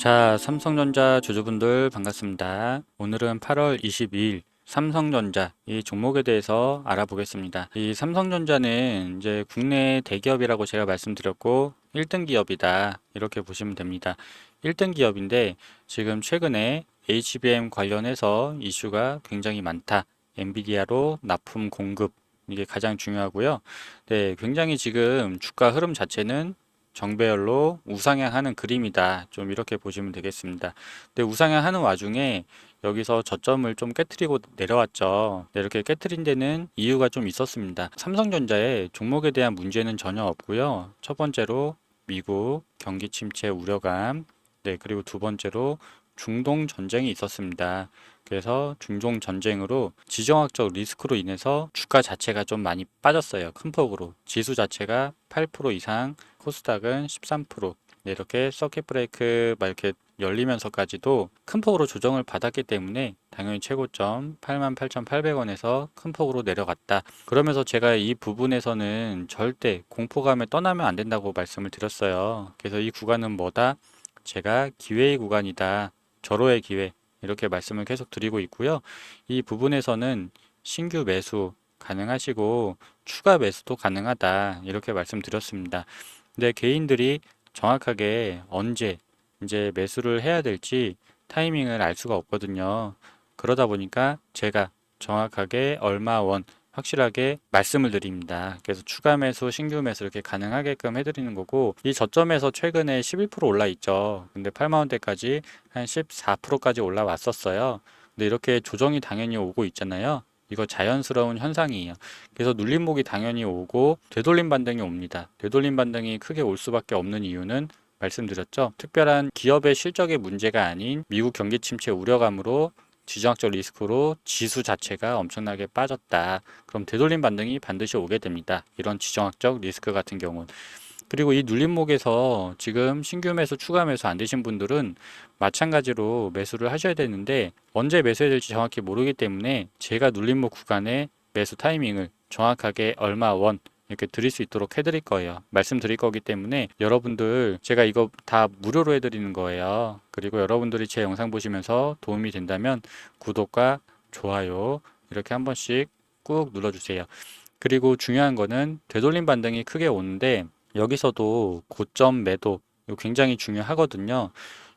자, 삼성전자 주주분들 반갑습니다. 오늘은 8월 22일 삼성전자 이 종목에 대해서 알아보겠습니다. 이 삼성전자는 이제 국내 대기업이라고 제가 말씀드렸고 1등 기업이다. 이렇게 보시면 됩니다. 1등 기업인데 지금 최근에 HBM 관련해서 이슈가 굉장히 많다. 엔비디아로 납품 공급 이게 가장 중요하고요. 네, 굉장히 지금 주가 흐름 자체는 정배열로 우상향하는 그림이다. 좀 이렇게 보시면 되겠습니다. 근데 우상향하는 와중에 여기서 저점을 좀 깨트리고 내려왔죠. 네, 이렇게 깨트린 데는 이유가 좀 있었습니다. 삼성전자의 종목에 대한 문제는 전혀 없고요. 첫 번째로 미국 경기 침체 우려감, 네, 그리고 두 번째로 중동 전쟁이 있었습니다. 그래서 중동 전쟁으로 지정학적 리스크로 인해서 주가 자체가 좀 많이 빠졌어요. 큰 폭으로. 지수 자체가 8% 이상, 코스닥은 13%. 네, 이렇게 서킷 브레이크 막 이렇게 열리면서까지도 큰 폭으로 조정을 받았기 때문에 당연히 최고점 88,800원에서 큰 폭으로 내려갔다. 그러면서 제가 이 부분에서는 절대 공포감에 떠나면 안 된다고 말씀을 드렸어요. 그래서 이 구간은 뭐다? 제가 기회의 구간이다. 절호의 기회. 이렇게 말씀을 계속 드리고 있고요. 이 부분에서는 신규 매수 가능하시고 추가 매수도 가능하다. 이렇게 말씀드렸습니다. 근데 개인들이 정확하게 언제 이제 매수를 해야 될지 타이밍을 알 수가 없거든요. 그러다 보니까 제가 정확하게 얼마 원 확실하게 말씀을 드립니다. 그래서 추가 매수, 신규 매수 이렇게 가능하게끔 해드리는 거고 이 저점에서 최근에 11% 올라 있죠. 근데 8만 원대까지 한 14%까지 올라왔었어요. 근데 이렇게 조정이 당연히 오고 있잖아요. 이거 자연스러운 현상이에요. 그래서 눌림목이 당연히 오고 되돌림 반등이 옵니다. 되돌림 반등이 크게 올 수밖에 없는 이유는 말씀드렸죠. 특별한 기업의 실적의 문제가 아닌 미국 경기 침체 우려감으로 지정학적 리스크로 지수 자체가 엄청나게 빠졌다. 그럼 되돌림 반등이 반드시 오게 됩니다. 이런 지정학적 리스크 같은 경우는. 그리고 이 눌림목에서 지금 신규 매수, 추가 매수 안 되신 분들은 마찬가지로 매수를 하셔야 되는데 언제 매수해야 될지 정확히 모르기 때문에 제가 눌림목 구간에 매수 타이밍을 정확하게 얼마 원 이렇게 드릴 수 있도록 해드릴 거예요. 말씀드릴 거기 때문에 여러분들 제가 이거 다 무료로 해드리는 거예요. 그리고 여러분들이 제 영상 보시면서 도움이 된다면 구독과 좋아요 이렇게 한 번씩 꾹 눌러주세요. 그리고 중요한 거는 되돌림 반등이 크게 오는데 여기서도 고점 매도 굉장히 중요하거든요.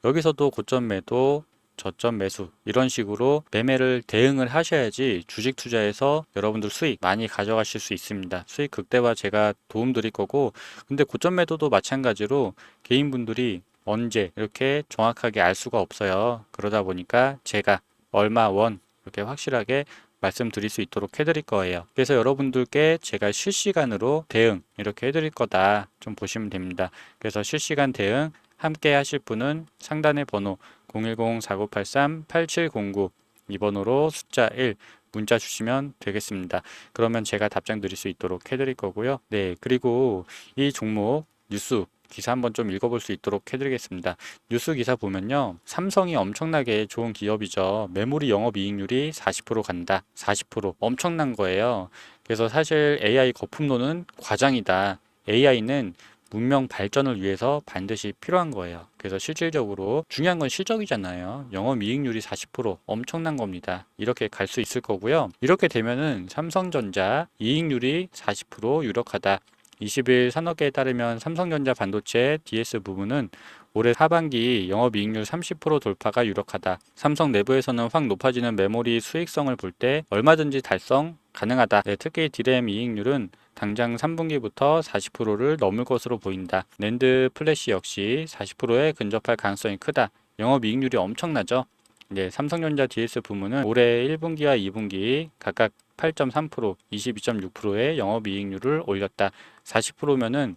여기서도 고점 매도 저점 매수 이런 식으로 매매를 대응을 하셔야지 주식 투자에서 여러분들 수익 많이 가져가실 수 있습니다. 수익 극대화 제가 도움 드릴 거고 근데 고점 매도도 마찬가지로 개인분들이 언제 이렇게 정확하게 알 수가 없어요. 그러다 보니까 제가 얼마 원 이렇게 확실하게 말씀드릴 수 있도록 해드릴 거예요. 그래서 여러분들께 제가 실시간으로 대응 이렇게 해드릴 거다 좀 보시면 됩니다. 그래서 실시간 대응 함께 하실 분은 상단의 번호 010-4983-8709 이 번호로 숫자 1 문자 주시면 되겠습니다. 그러면 제가 답장 드릴 수 있도록 해드릴 거고요. 네, 그리고 이 종목 뉴스 기사 한번 좀 읽어볼 수 있도록 해드리겠습니다. 뉴스 기사 보면요. 삼성이 엄청나게 좋은 기업이죠. 메모리 영업이익률이 40% 간다. 40% 엄청난 거예요. 그래서 사실 AI 거품론은 과장이다. AI는 문명 발전을 위해서 반드시 필요한 거예요. 그래서 실질적으로 중요한 건 실적이잖아요. 영업이익률이 40% 엄청난 겁니다. 이렇게 갈 수 있을 거고요. 이렇게 되면은 삼성전자 이익률이 40% 유력하다. 20일 산업계에 따르면 삼성전자 반도체 DS 부분은 올해 하반기 영업이익률 30% 돌파가 유력하다. 삼성 내부에서는 확 높아지는 메모리 수익성을 볼 때 얼마든지 달성 가능하다. 네, 특히 디램 이익률은 당장 3분기부터 40%를 넘을 것으로 보인다. 랜드 플래시 역시 40%에 근접할 가능성이 크다. 영업이익률이 엄청나죠. 네, 삼성전자 DS 부문은 올해 1분기와 2분기 각각 8.3%, 22.6%의 영업이익률을 올렸다. 40%면은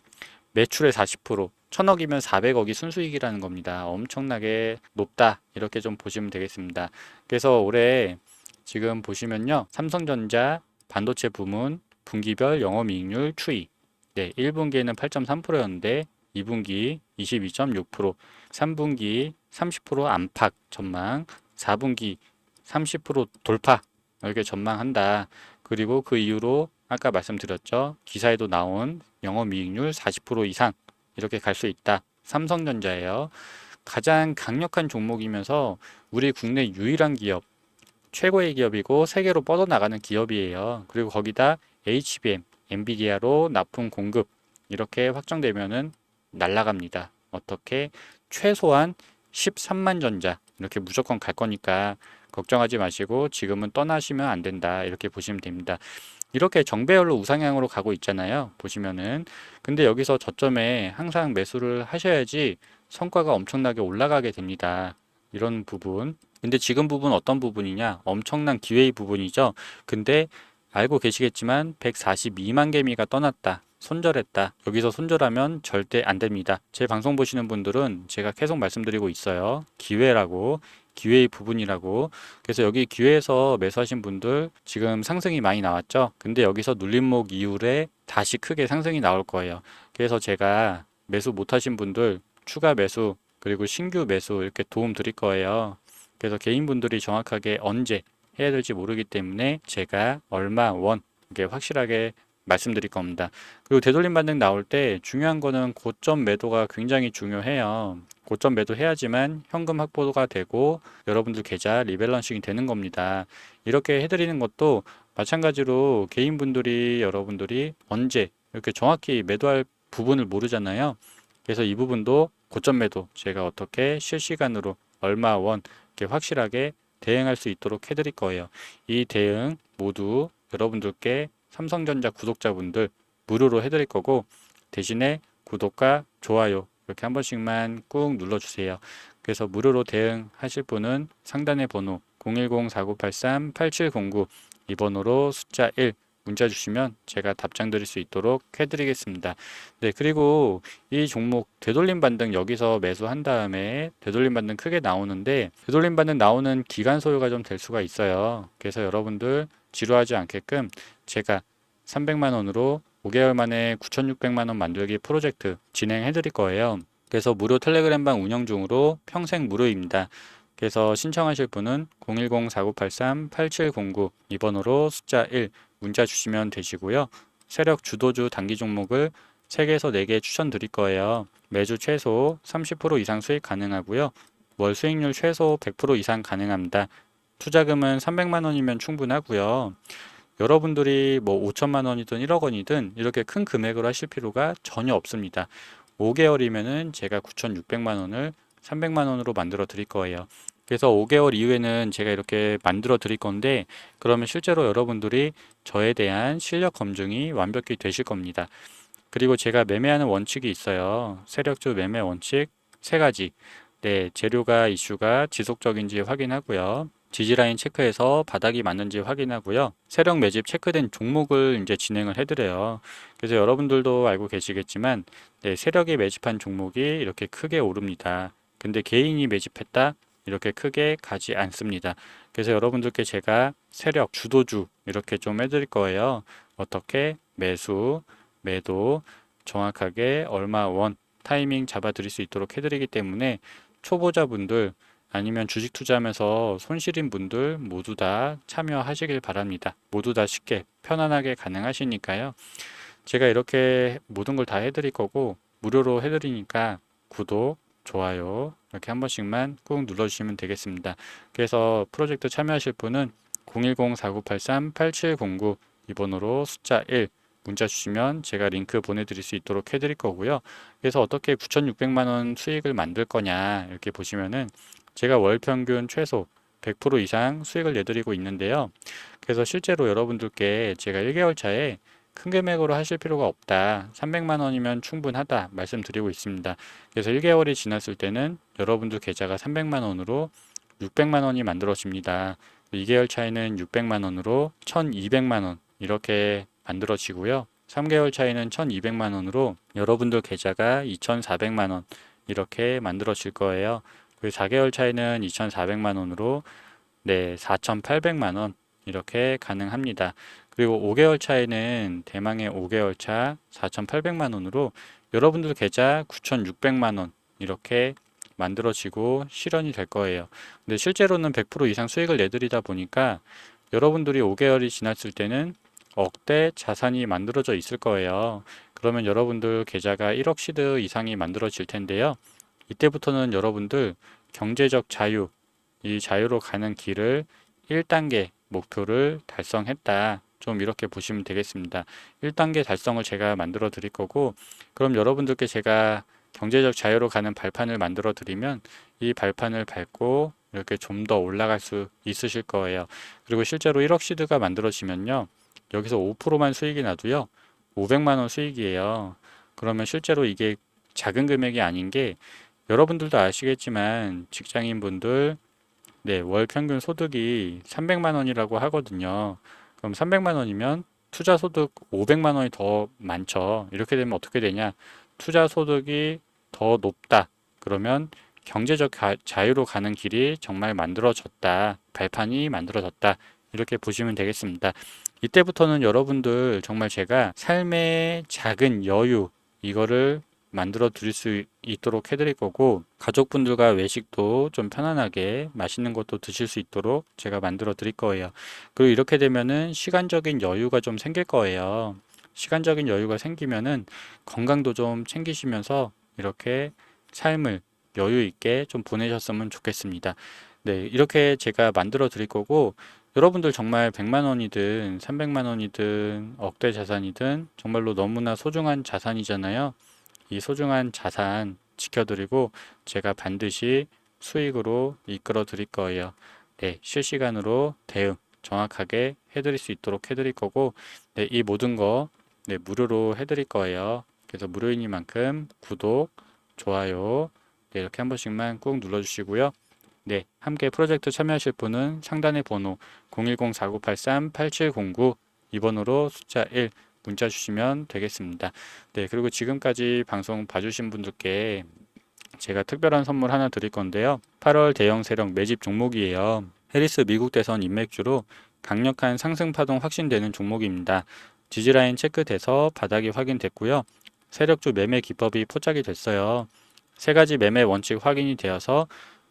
매출의 40%, 천억이면 400억이 순수익이라는 겁니다. 엄청나게 높다. 이렇게 좀 보시면 되겠습니다. 그래서 올해 지금 보시면요. 삼성전자 반도체 부문 분기별 영업이익률 추이. 네, 1분기에는 8.3%였는데 2분기 22.6%, 3분기 30% 안팎 전망, 4분기 30% 돌파 이렇게 전망한다. 그리고 그 이후로 아까 말씀드렸죠. 기사에도 나온 영업이익률 40% 이상 이렇게 갈 수 있다. 삼성전자예요. 가장 강력한 종목이면서 우리 국내 유일한 기업, 최고의 기업이고 세계로 뻗어나가는 기업이에요. 그리고 거기다 HBM, 엔비디아로 납품 공급 이렇게 확정되면은 날라갑니다. 어떻게 최소한 13만 전자 이렇게 무조건 갈 거니까 걱정하지 마시고 지금은 떠나시면 안 된다 이렇게 보시면 됩니다. 이렇게 정배열로 우상향으로 가고 있잖아요. 보시면은 근데 여기서 저점에 항상 매수를 하셔야지 성과가 엄청나게 올라가게 됩니다. 이런 부분. 근데 지금 부분 어떤 부분이냐? 엄청난 기회의 부분이죠. 근데 알고 계시겠지만 142만 개미가 떠났다. 손절했다. 여기서 손절하면 절대 안 됩니다. 제 방송 보시는 분들은 제가 계속 말씀드리고 있어요. 기회라고. 기회의 부분이라고. 그래서 여기 기회에서 매수하신 분들 지금 상승이 많이 나왔죠. 근데 여기서 눌림목 이후에 다시 크게 상승이 나올 거예요. 그래서 제가 매수 못 하신 분들 추가 매수 그리고 신규 매수 이렇게 도움 드릴 거예요. 그래서 개인분들이 정확하게 언제 해야 될지 모르기 때문에 제가 얼마 원 이게 확실하게 말씀드릴 겁니다. 그리고 되돌림 반등 나올 때 중요한 거는 고점 매도가 굉장히 중요해요. 고점 매도 해야지만 현금 확보가 되고 여러분들 계좌 리밸런싱이 되는 겁니다. 이렇게 해드리는 것도 마찬가지로 개인분들이 여러분들이 언제 이렇게 정확히 매도할 부분을 모르잖아요. 그래서 이 부분도 고점 매도 제가 어떻게 실시간으로 얼마 원 이렇게 확실하게 대응할 수 있도록 해드릴 거예요. 이 대응 모두 여러분들께 삼성전자 구독자분들 무료로 해드릴 거고 대신에 구독과 좋아요 이렇게 한 번씩만 꾹 눌러주세요. 그래서 무료로 대응하실 분은 상단의 번호 010-4983-8709 이 번호로 숫자 1 문자 주시면 제가 답장 드릴 수 있도록 해드리겠습니다. 네, 그리고 이 종목 되돌림 반등 여기서 매수한 다음에 되돌림 반등 크게 나오는데 되돌림 반등 나오는 기간 소요가 좀 될 수가 있어요. 그래서 여러분들 지루하지 않게끔 제가 300만 원으로 5개월 만에 9,600만 원 만들기 프로젝트 진행해 드릴 거예요. 그래서 무료 텔레그램방 운영 중으로 평생 무료입니다. 그래서 신청하실 분은 010-4983-8709 이번호로 숫자 1 문자 주시면 되시고요. 세력 주도주 단기 종목을 3개에서 4개 추천드릴 거예요. 매주 최소 30% 이상 수익 가능하고요. 월 수익률 최소 100% 이상 가능합니다. 투자금은 300만 원이면 충분하고요. 여러분들이 뭐 5천만 원이든 1억 원이든 이렇게 큰 금액으로 하실 필요가 전혀 없습니다. 5개월이면은 제가 9,600만 원을 300만 원으로 만들어 드릴 거예요. 그래서 5개월 이후에는 제가 이렇게 만들어 드릴 건데 그러면 실제로 여러분들이 저에 대한 실력 검증이 완벽히 되실 겁니다. 그리고 제가 매매하는 원칙이 있어요. 세력주 매매 원칙 세 가지. 네, 재료가 이슈가 지속적인지 확인하고요. 지지라인 체크해서 바닥이 맞는지 확인하고요. 세력 매집 체크된 종목을 이제 진행을 해드려요. 그래서 여러분들도 알고 계시겠지만 네, 세력이 매집한 종목이 이렇게 크게 오릅니다. 근데 개인이 매집했다 이렇게 크게 가지 않습니다. 그래서 여러분들께 제가 세력 주도주 이렇게 좀 해드릴 거예요. 어떻게 매수, 매도 정확하게 얼마 원 타이밍 잡아 드릴 수 있도록 해드리기 때문에 초보자분들 아니면 주식 투자하면서 손실인 분들 모두 다 참여하시길 바랍니다. 모두 다 쉽게 편안하게 가능하시니까요. 제가 이렇게 모든 걸 다 해드릴 거고 무료로 해드리니까 구독, 좋아요 이렇게 한 번씩만 꾹 눌러주시면 되겠습니다. 그래서 프로젝트 참여하실 분은 010-4983-8709 이번호로 숫자 1 문자 주시면 제가 링크 보내드릴 수 있도록 해드릴 거고요. 그래서 어떻게 9,600만 원 수익을 만들 거냐 이렇게 보시면은 제가 월 평균 최소 100% 이상 수익을 내드리고 있는데요. 그래서 실제로 여러분들께 제가 1개월 차에 큰 금액으로 하실 필요가 없다. 300만 원이면 충분하다 말씀드리고 있습니다. 그래서 1개월이 지났을 때는 여러분들 계좌가 300만 원으로 600만 원이 만들어집니다. 2개월 차에는 600만 원으로 1200만 원 이렇게 만들어지고요. 3개월 차에는 1200만 원으로 여러분들 계좌가 2400만 원 이렇게 만들어질 거예요. 그리고 4개월 차에는 2400만 원으로 네, 4800만 원 이렇게 가능합니다. 그리고 5개월 차에는 대망의 5개월 차 4,800만 원으로 여러분들 계좌 9,600만 원 이렇게 만들어지고 실현이 될 거예요. 근데 실제로는 100% 이상 수익을 내드리다 보니까 여러분들이 5개월이 지났을 때는 억대 자산이 만들어져 있을 거예요. 그러면 여러분들 계좌가 1억 시드 이상이 만들어질 텐데요. 이때부터는 여러분들 경제적 자유, 이 자유로 가는 길을 1단계 목표를 달성했다. 좀 이렇게 보시면 되겠습니다. 1단계 달성을 제가 만들어 드릴 거고, 그럼 여러분들께 제가 경제적 자유로 가는 발판을 만들어 드리면 이 발판을 밟고 이렇게 좀 더 올라갈 수 있으실 거예요. 그리고 실제로 1억 시드가 만들어지면요. 여기서 5%만 수익이 나도요. 500만 원 수익이에요. 그러면 실제로 이게 작은 금액이 아닌 게 여러분들도 아시겠지만 직장인분들 네, 월 평균 소득이 300만 원이라고 하거든요. 그럼 300만 원이면 투자 소득 500만 원이 더 많죠. 이렇게 되면 어떻게 되냐? 투자 소득이 더 높다. 그러면 경제적 가- 자유로 가는 길이 정말 만들어졌다. 발판이 만들어졌다. 이렇게 보시면 되겠습니다. 이때부터는 여러분들 정말 제가 삶의 작은 여유 이거를 만들어 드릴 수 있도록 해드릴 거고 가족분들과 외식도 좀 편안하게 맛있는 것도 드실 수 있도록 제가 만들어 드릴 거예요. 그리고 이렇게 되면은 시간적인 여유가 좀 생길 거예요. 시간적인 여유가 생기면은 건강도 좀 챙기시면서 이렇게 삶을 여유 있게 좀 보내셨으면 좋겠습니다. 네, 이렇게 제가 만들어 드릴 거고 여러분들 정말 100만 원이든 300만 원이든 억대 자산이든 정말로 너무나 소중한 자산이잖아요. 이 소중한 자산 지켜드리고 제가 반드시 수익으로 이끌어 드릴 거예요. 네, 실시간으로 대응 정확하게 해드릴 수 있도록 해드릴 거고, 네, 이 모든 거 네, 무료로 해드릴 거예요. 그래서 무료이니만큼 구독, 좋아요, 네, 이렇게 한 번씩만 꾹 눌러주시고요. 네, 함께 프로젝트 참여하실 분은 상단의 번호 010-4983-8709 2번으로 숫자 1 문자 주시면 되겠습니다. 네, 그리고 지금까지 방송 봐주신 분들께 제가 특별한 선물 하나 드릴 건데요. 8월 대형 세력 매집 종목이에요. 해리스 미국 대선 인맥주로 강력한 상승 파동 확신되는 종목입니다. 지지라인 체크돼서 바닥이 확인됐고요. 세력주 매매 기법이 포착이 됐어요. 세 가지 매매 원칙 확인이 되어서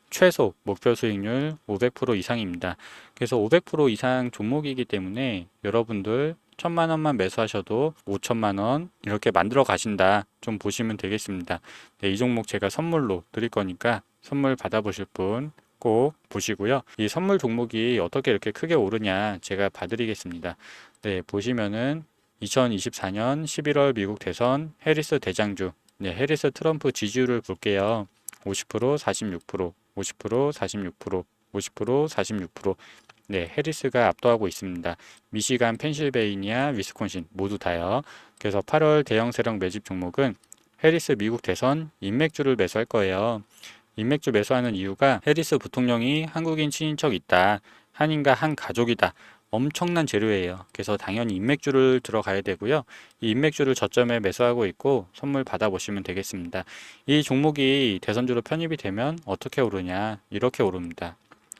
최소 목표 수익률 500% 이상입니다. 그래서 500% 이상 종목이기 때문에 여러분들 천만 원만 매수하셔도 5천만 원 이렇게 만들어 가신다. 좀 보시면 되겠습니다. 네, 이 종목 제가 선물로 드릴 거니까 선물 받아보실 분 꼭 보시고요. 이 선물 종목이 어떻게 이렇게 크게 오르냐 제가 봐드리겠습니다. 네, 보시면은 2024년 11월 미국 대선 해리스 대장주, 네, 해리스 트럼프 지지율을 볼게요. 50%, 46%, 50%, 46%, 50%, 46%. 네, 해리스가 압도하고 있습니다. 미시간, 펜실베이니아, 위스콘신 모두 다요. 그래서 8월 대형 세력 매집 종목은 해리스 미국 대선 인맥주를 매수할 거예요. 인맥주 매수하는 이유가 해리스 부통령이 한국인 친인척 있다. 한인과 한 가족이다. 엄청난 재료예요. 그래서 당연히 인맥주를 들어가야 되고요. 이 인맥주를 저점에 매수하고 있고 선물 받아보시면 되겠습니다. 이 종목이 대선주로 편입이 되면 어떻게 오르냐? 이렇게 오릅니다.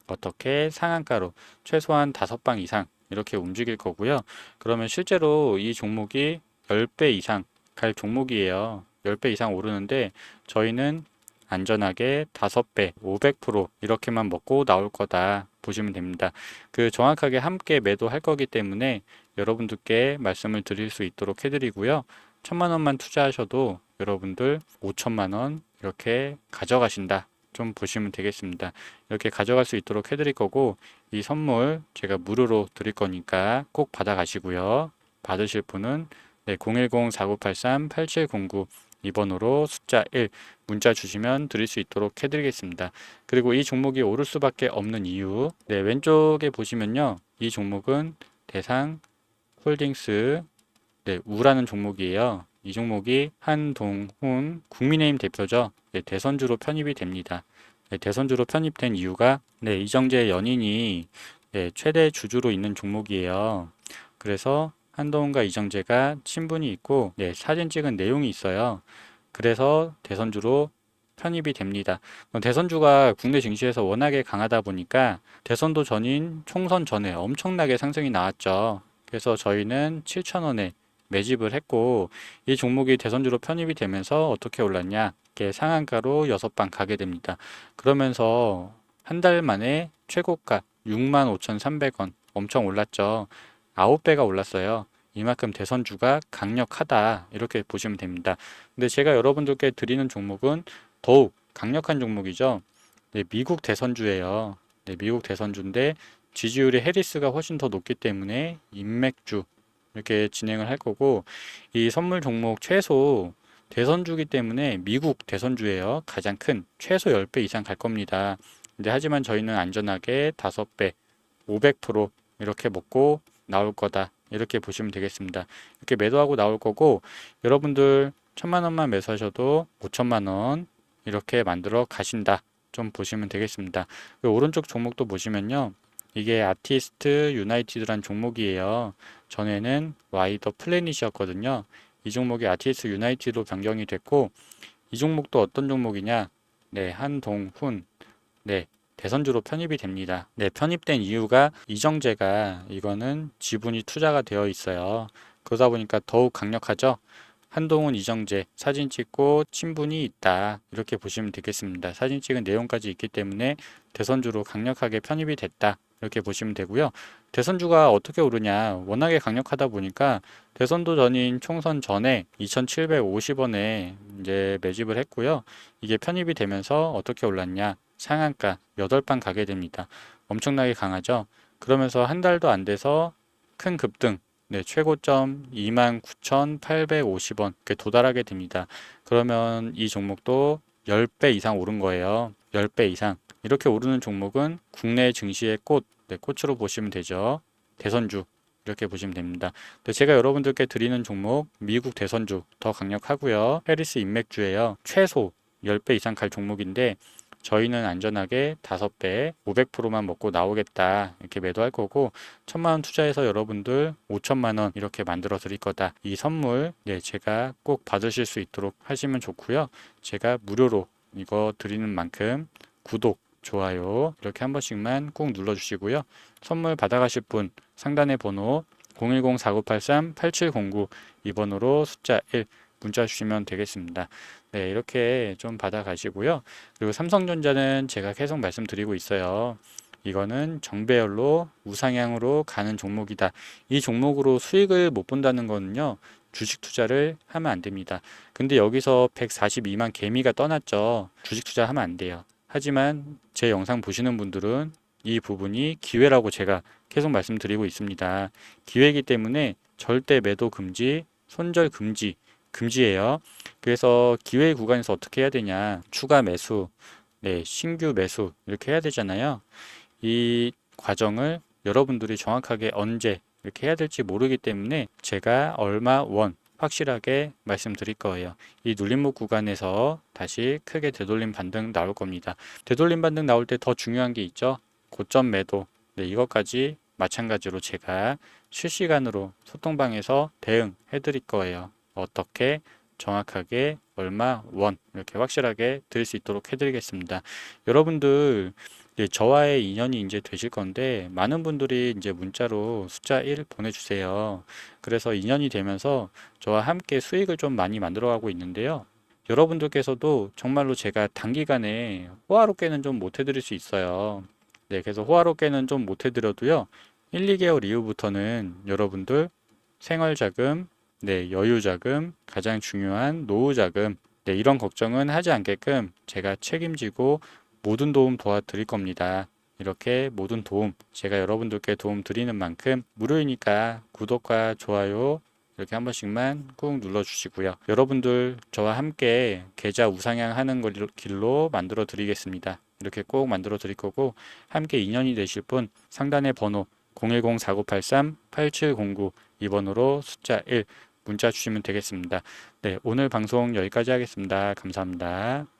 어떻게 상한가로 최소한 5방 이상 이렇게 움직일 거고요. 그러면 실제로 이 종목이 10배 이상 갈 종목이에요. 10배 이상 오르는데 저희는 안전하게 5배, 500% 이렇게만 먹고 나올 거다 보시면 됩니다. 그 정확하게 함께 매도할 거기 때문에 여러분들께 말씀을 드릴 수 있도록 해드리고요. 천만 원만 투자하셔도 여러분들 5천만 원 이렇게 가져가신다. 좀 보시면 되겠습니다. 이렇게 가져갈 수 있도록 해드릴 거고 이 선물 제가 무료로 드릴 거니까 꼭 받아가시고요. 받으실 분은 네, 010-4983-8709 2번으로 숫자 1 문자 주시면 드릴 수 있도록 해드리겠습니다. 그리고 이 종목이 오를 수밖에 없는 이유 네, 왼쪽에 보시면요. 이 종목은 대상 홀딩스 네, 우라는 종목이에요. 이 종목이 한동훈 국민의힘 대표죠. 네, 대선주로 편입이 됩니다. 네, 대선주로 편입된 이유가 네, 이정재 연인이 네, 최대 주주로 있는 종목이에요. 그래서 한동훈과 이정재가 친분이 있고 네, 사진 찍은 내용이 있어요. 그래서 대선주로 편입이 됩니다. 어, 대선주가 국내 증시에서 워낙에 강하다 보니까 대선도 전인 총선 전에 엄청나게 상승이 나왔죠. 그래서 저희는 7,000원에 매집을 했고 이 종목이 대선주로 편입이 되면서 어떻게 올랐냐? 이렇게 상한가로 6방 가게 됩니다. 그러면서 한 달 만에 최고가 65,300원 엄청 올랐죠. 9배가 올랐어요. 이만큼 대선주가 강력하다. 이렇게 보시면 됩니다. 근데 제가 여러분들께 드리는 종목은 더욱 강력한 종목이죠. 네, 미국 대선주예요. 네, 미국 대선주인데 지지율이 해리스가 훨씬 더 높기 때문에 인맥주 이렇게 진행을 할 거고 이 선물 종목 최소 대선주기 때문에 미국 대선주예요. 가장 큰 최소 10배 이상 갈 겁니다. 근데 하지만 저희는 안전하게 5배, 500% 이렇게 먹고 나올 거다. 이렇게 보시면 되겠습니다. 이렇게 매도하고 나올 거고 여러분들 천만 원만 매수하셔도 5천만 원 이렇게 만들어 가신다. 좀 보시면 되겠습니다. 그 오른쪽 종목도 보시면요. 이게 아티스트 유나이티드란 종목이에요. 전에는 와이더 플래닛이었거든요. 이 종목이 아티스트 유나이티드로 변경이 됐고 이 종목도 어떤 종목이냐? 네, 한동훈. 네, 대선주로 편입이 됩니다. 네, 편입된 이유가 이정재가 이거는 지분이 투자가 되어 있어요. 그러다 보니까 더욱 강력하죠. 한동훈 이정재 사진 찍고 친분이 있다 이렇게 보시면 되겠습니다. 사진 찍은 내용까지 있기 때문에 대선주로 강력하게 편입이 됐다 이렇게 보시면 되고요. 대선주가 어떻게 오르냐 워낙에 강력하다 보니까 대선도 전인 총선 전에 2,750원에 이제 매집을 했고요. 이게 편입이 되면서 어떻게 올랐냐 상한가 8방 가게 됩니다. 엄청나게 강하죠. 그러면서 한 달도 안 돼서 큰 급등 네, 최고점 29,850원 그 도달하게 됩니다. 그러면 이 종목도 10배 이상 오른 거예요. 10배 이상. 이렇게 오르는 종목은 국내 증시의 꽃, 네, 꽃으로 보시면 되죠. 대선주. 이렇게 보시면 됩니다. 근데 제가 여러분들께 드리는 종목 미국 대선주 더 강력하고요. 해리스 인맥주예요. 최소 10배 이상 갈 종목인데 저희는 안전하게 5배 500%만 먹고 나오겠다 이렇게 매도할 거고 천만 원 투자해서 여러분들 5천만 원 이렇게 만들어 드릴 거다 이 선물 네 제가 꼭 받으실 수 있도록 하시면 좋고요 제가 무료로 이거 드리는 만큼 구독 좋아요 이렇게 한 번씩만 꼭 눌러 주시고요 선물 받아가실 분 상단의 번호 010-4983-8709 이번호로 숫자 1 문자 주시면 되겠습니다. 네, 이렇게 좀 받아 가시고요. 그리고 삼성전자는 제가 계속 말씀드리고 있어요. 이거는 정배열로 우상향으로 가는 종목이다. 이 종목으로 수익을 못 본다는 거는요. 주식 투자를 하면 안 됩니다. 근데 여기서 142만 개미가 떠났죠. 주식 투자하면 안 돼요. 하지만 제 영상 보시는 분들은 이 부분이 기회라고 제가 계속 말씀드리고 있습니다. 기회이기 때문에 절대 매도 금지, 손절 금지, 금지예요. 그래서 기회 구간에서 어떻게 해야 되냐? 추가 매수, 네, 신규 매수 이렇게 해야 되잖아요. 이 과정을 여러분들이 정확하게 언제 이렇게 해야 될지 모르기 때문에 제가 얼마 원 확실하게 말씀드릴 거예요. 이 눌림목 구간에서 다시 크게 되돌림 반등 나올 겁니다. 되돌림 반등 나올 때 더 중요한 게 있죠. 고점 매도. 네, 이것까지 마찬가지로 제가 실시간으로 소통방에서 대응해 드릴 거예요. 어떻게 정확하게 얼마 원 이렇게 확실하게 드릴 수 있도록 해드리겠습니다. 여러분들 이제 저와의 인연이 이제 되실 건데 많은 분들이 이제 문자로 숫자 1 보내주세요. 그래서 인연이 되면서 저와 함께 수익을 좀 많이 만들어가고 있는데요. 여러분들께서도 정말로 제가 단기간에 호화롭게는 좀 못해드릴 수 있어요. 네, 그래서 호화롭게는 좀 못해드려도요. 1, 2개월 이후부터는 여러분들 생활자금, 네, 여유자금, 가장 중요한 노후자금, 네, 이런 걱정은 하지 않게끔 제가 책임지고 모든 도움 도와드릴 겁니다. 이렇게 모든 도움, 제가 여러분들께 도움 드리는 만큼 무료이니까 구독과 좋아요 이렇게 한 번씩만 꾹 눌러주시고요. 여러분들 저와 함께 계좌 우상향 하는 걸 길로 만들어 드리겠습니다. 이렇게 꼭 만들어 드릴 거고 함께 인연이 되실 분 상단의 번호 010-4983-8709 2번으로 숫자 1 문자 주시면 되겠습니다. 네, 오늘 방송 여기까지 하겠습니다. 감사합니다.